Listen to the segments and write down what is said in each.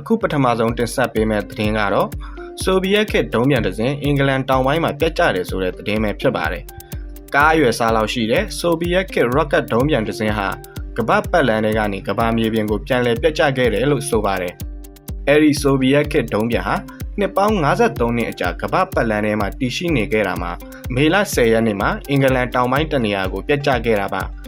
အခုပထမဆုံးတင်ဆက်ပေးမယ့်သတင်းကတော့ဆိုဗီယက်ခေတ်ဒုံးပြန်တစ်စင်းအင်္ဂလန်တောင်ပိုင်းမှာပြတ်ကျတယ်ဆိုတဲ့သတင်းပဲဖြစ်ပါတယ်။ကားအရွယ်စားလောက်ရှိတဲ့ဆိုဗီယက်ခေတ် rocket ဒုံးပြန်တစ်စင်းဟာကမ္ဘာပတ်လမ်းတွေကနေကမ္ဘာမြေပြင်ကိုပြန်လည်ပြတ်ကျခဲ့တယ်လို့ဆိုပါတယ်။အဲဒီဆိုဗီယက်ခေတ်ဒုံးပြန်ဟာနှစ်ပေါင်း53နှစ်အကြာကမ္ဘာပတ်လမ်းထဲမှာတည်ရှိနေခဲ့တာမှာမေလ10ရက်နေ့မှာအင်္ဂလန်တောင်ပိုင်းတနေရာကိုပြတ်ကျခဲ့တာပါ။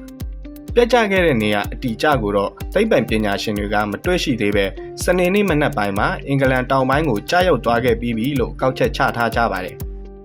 ပြတ်ကျခဲ့တဲ့နေရာအတီကျကိုတော့သိပ္ပံပညာရှင်တွေကမတွေ့ရှိသေးပဲစနေနေ့မနက်ပိုင်းမှာအင်္ဂလန်တောင်ပိုင်းကိုကြားရောက်သွားခဲ့ပြီးပြီလို့ကောက်ချက်ချထားကြပါတယ်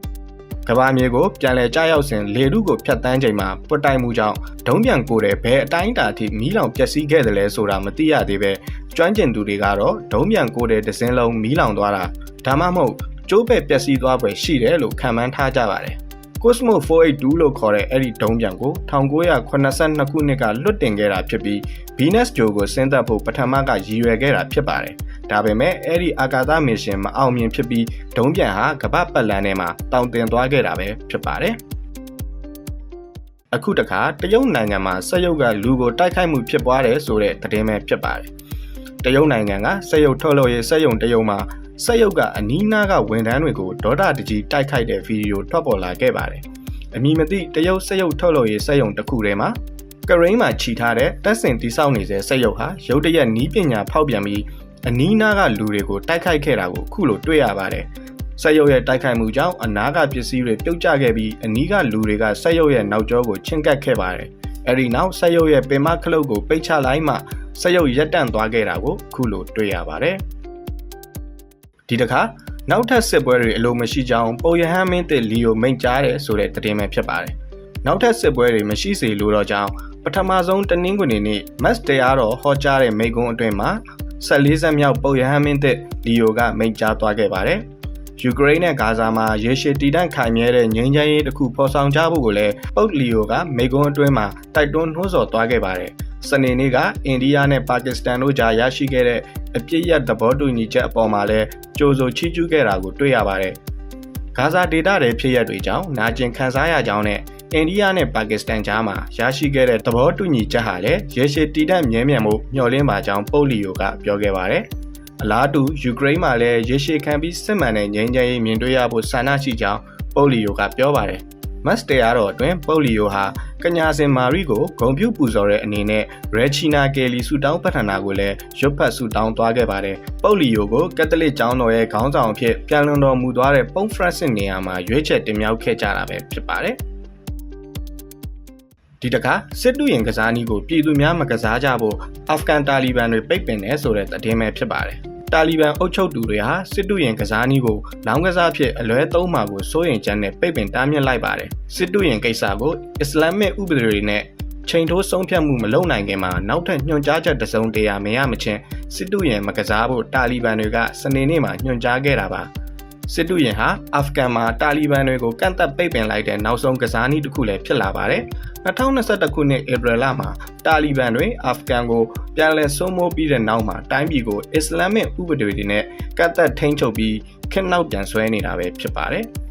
။ကမ္ဘာမြေကိုပြန်လည်ကြားရောက်စဉ်လေထုကိုဖျက်ဆီးချိန်မှာပွတ်တိုင်မှုကြောင့်ဒုံးပြန်ကိုယ်တဲ့ဘယ်အတိုင်းအတာအထိမီးလောင်ပျက်စီးခဲ့တယ်လဲဆိုတာမသိရသေးပဲကျွမ်းကျင်သူတွေကတော့ဒုံးပြန်ကိုယ်တဲ့ဒဇင်းလုံးမီးလောင်သွားတာဒါမှမဟုတ်ကျိုးပဲ့ပျက်စီးသွားပွဲရှိတယ်လို့ခန့်မှန်းထားကြပါတယ်။ Cosmo 482လို့ခေါ်တဲ့အဲ့ဒီဒုံးပြန်ကို1982ခုနှစ်ကလွတ်တင်ခဲ့တာဖြစ်ပြီး Venus ဂြိုလ်ကိုဆင်းသက်ဖို့ပထမကရည်ရွယ်ခဲ့တာဖြစ်ပါတယ်။ဒါပေမဲ့အဲ့ဒီအာကာသမစ်ရှင်မအောင်မြင်ဖြစ်ပြီးဒုံးပြန်ဟာကမ္ဘာပတ်လမ်းထဲမှာတောင်တင်သွားခဲ့တာပဲဖြစ်ပါတယ်။အခုတခါတရုတ်နိုင်ငံမှာစက်ရုပ်ကလူကိုတိုက်ခိုက်မှုဖြစ်ပွားတယ်ဆိုတဲ့သတင်းပဲဖြစ်ပါတယ်။တရုတ်နိုင်ငံကစက်ရုပ်ထုတ်လုပ်ရေးစက်ရုံတရုံမှာ စက်ရုပ်ကအနီးနားကဝန်ထမ်းတွေကိုဒေါတာတကြီးတိုက်ခိုက်တဲ့ဗီဒီယိုထွက်ပေါ်လာခဲ့ပါတယ်။အမည်မသိတရုတ်စက်ရုပ်ထုတ်လုပ်ရေးစက်ရုံတစ်ခုထဲမှာကရိန်းမှာခြိထားတဲ့တက်ဆင်တိဆောက်နေတဲ့စက်ရုပ်ဟာရုတ်တရက်နီးပညာဖောက်ပြန်ပြီးအနီးနားကလူတွေကိုတိုက်ခိုက်ခဲ့တာကိုအခုလိုတွေ့ရပါတယ်။စက်ရုပ်ရဲ့တိုက်ခိုက်မှုကြောင့်အနားကပစ္စည်းတွေပြုတ်ကျခဲ့ပြီးအနီးကလူတွေကစက်ရုပ်ရဲ့နောက်ကျောကိုချင့်ကပ်ခဲ့ပါတယ်။အဲဒီနောက်စက်ရုပ်ရဲ့ပင်မခလုတ်ကိုပိတ်ချလိုက်မှစက်ရုပ်ရက်တန့်သွားခဲ့တာကိုအခုလိုတွေ့ရပါတယ်။ ဒီတခါနောက်ထပ်စစ်ပွဲတွေအလိုမရှိကြောင်းပုံရဟန်းမင်းတစ်လီယိုမိန့်ကြားတယ်ဆိုတဲ့သတင်းပဲဖြစ်ပါတယ်။နောက်ထပ်စစ်ပွဲတွေမရှိစေလိုတော့ကြောင်းပထမဆုံးတနင်္ဂနွေနေ့မတ်တရားတော်ဟောကြားတဲ့မိန့်ခွန်းအတွင်းမှာ14ဆက်မြောက်ပုံရဟန်းမင်းတစ်လီယိုကမိန့်ကြားသွားခဲ့ပါတယ်။ယူကရိန်းနဲ့ဂါဇာမှာရေရှည်တည်တံ့ခိုင်မြဲတဲ့ငြိမ်းချမ်းရေးတစ်ခုဖော်ဆောင်ကြဖို့ကိုလည်းပုတ်လီယိုကမိန့်ခွန်းအတွင်းမှာတိုက်တွန်းနှိုးဆော်သွားခဲ့ပါတယ်။စနေနေ့ကအိန္ဒိယနဲ့ပါကစ္စတန်တို့ကြားရရှိခဲ့တဲ့ အပြစ်ရသဘောတူညီချက်အပေါ်မှာလည်းကြိုးဆိုချီးကျူးခဲ့တာကိုတွေ့ရပါတယ်။ဂါဇာဒေသတွေဖြစ်ရပ်တွေကြောင့်နာကျင်ခံစားရကြောင်းနဲ့အိန္ဒိယနဲ့ပါကစ္စတန်ကြားမှာရရှိခဲ့တဲ့သဘောတူညီချက်ဟာလည်းရေရှည်တည်တံ့မြဲမြံမှုမျှော်လင့်ပါကြောင်းပုတ်လီယိုကပြောခဲ့ပါတယ်။အလားတူယူကရိန်းမှာလည်းရေရှည်ခံပြီးစစ်မှန်တဲ့ငြိမ်းချမ်းရေးမြင်တွေ့ရဖို့ဆန္ဒရှိကြောင်းပုတ်လီယိုကပြောပါတယ်။ မတ်တရားတော်အတွင်းပုတ်လီယိုဟာကညာစင်မာရီကိုဂုံပြုပူဇော်တဲ့အနေနဲ့ရဲချီနာကယ်လီဆူတောင်းပထနာကိုလည်းရွတ်ဖတ်ဆူတောင်းသွားခဲ့ပါတယ်။ပုတ်လီယိုကိုကက်သလစ်ကျောင်းတော်ရဲ့ခေါင်းဆောင်အဖြစ်ပြန်လွန်တော်မူသွားတဲ့ပုံဖရန့်စစ်နေရာမှာရွေးချယ်တင်မြှောက်ခဲ့ကြတာပဲဖြစ်ပါတယ်။ဒီတခါစစ်တူရင်ကစားနည်းကိုပြည်သူများမကစားကြဖို့အာဖဂန်တာလီဘန်တွေပိတ်ပင်နေဆိုတဲ့သတင်းပဲဖြစ်ပါတယ်။ တာလီဘန်အုပ်ချုပ်သူတွေဟာစစ်တူရင်ကစားနည်းကိုလောင်းကစားဖြစ်အလွဲသုံးမှာကိုစိုးရင်ချမ်းနဲ့ပိတ်ပင်တားမြစ်လိုက်ပါတယ်စစ်တူရင်ကိစ္စကိုအစ္စလာမစ်ဥပဒေတွေနဲ့ချိန်ထိုးဆုံးဖြတ်မှုမလုပ်နိုင်ခင်မှာနောက်ထပ်ညွှန်ကြားချက်တစုံတရာမရမချင်းစစ်တူရင်မကစားဖို့တာလီဘန်တွေကစနေနေ့မှာညွှန်ကြားခဲ့တာပါ စစ်တူရင်ဟာအာဖဂန်မှာတာလီဘန်တွေကိုကန့်သက်ပိတ်ပင်လိုက်တဲ့နောက်ဆုံးကစားနည်းတစ်ခုလည်းဖြစ်လာပါတယ်2021ခုနှစ်ဧပြီလမှာတာလီဘန်တွေအာဖဂန်ကိုပြန်လည်စိုးမိုးပြီးတဲ့နောက်မှာတိုင်းပြည်ကိုအစ္စလာမစ်ဥပဒေတွေနဲ့ကတ်သက်ထိန်းချုပ်ပြီးခက်နောက်ပြန်ဆွဲနေတာပဲဖြစ်ပါတယ်။